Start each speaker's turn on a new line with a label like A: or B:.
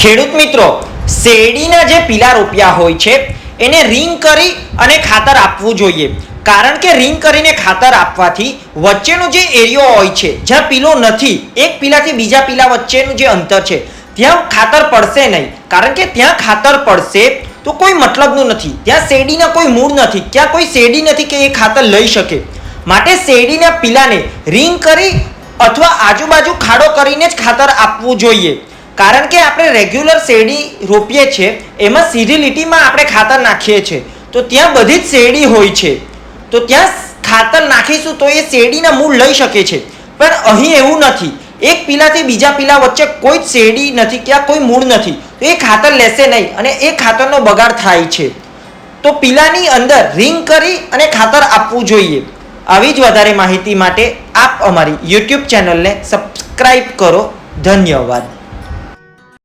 A: ખેડૂત મિત્રો, શેરડીના જે પીલા રોપિયા હોય છે, એને રિંગ કરી અને ખાતર આપવું જોઈએ. કારણ કે રિંગ કરીને ખાતર આપવાથી વચ્ચેનો જે એરિયો હોય છે, જ્યાં પીલો નથી, એક પીલાથી બીજા પીલા વચ્ચેનું જે અંતર છે, ત્યાં ખાતર પડશે નહીં. કારણ કે ત્યાં ખાતર પડશે તો કોઈ મતલબનું નથી. ત્યાં શેરડીના કોઈ મૂળ નથી. ત્યાં કોઈ શેરડી નથી કે એ ખાતર લઈ શકે. માટે શેરડીના પીલાને રિંગ કરી અથવા આજુબાજુ ખાડો કરીને જ ખાતર આપવું જોઈએ. કારણ કે આપણે રેગ્યુલર શેરડી રોપીએ છીએ, એમાં સીધી લીટીમાં આપણે ખાતર નાખીએ છીએ. તો ત્યાં બધી જ શેરડી હોય છે. તો ત્યાં ખાતર નાખીશું તો એ શેરડીના મૂળ લઈ શકે છે. પણ અહીં એવું નથી. એક પીલાથી બીજા પીલા વચ્ચે કોઈ જ શેરડી નથી, ક્યાં કોઈ મૂળ નથી. તો એ ખાતર લેશે નહીં અને એ ખાતરનો બગાડ થાય છે. તો પીલાની અંદર રિંગ કરી અને ખાતર આપવું જોઈએ. આવી જ વધારે માહિતી માટે આપ અમારી યુટ્યુબ ચેનલને સબસ્ક્રાઈબ કરો. ધન્યવાદ.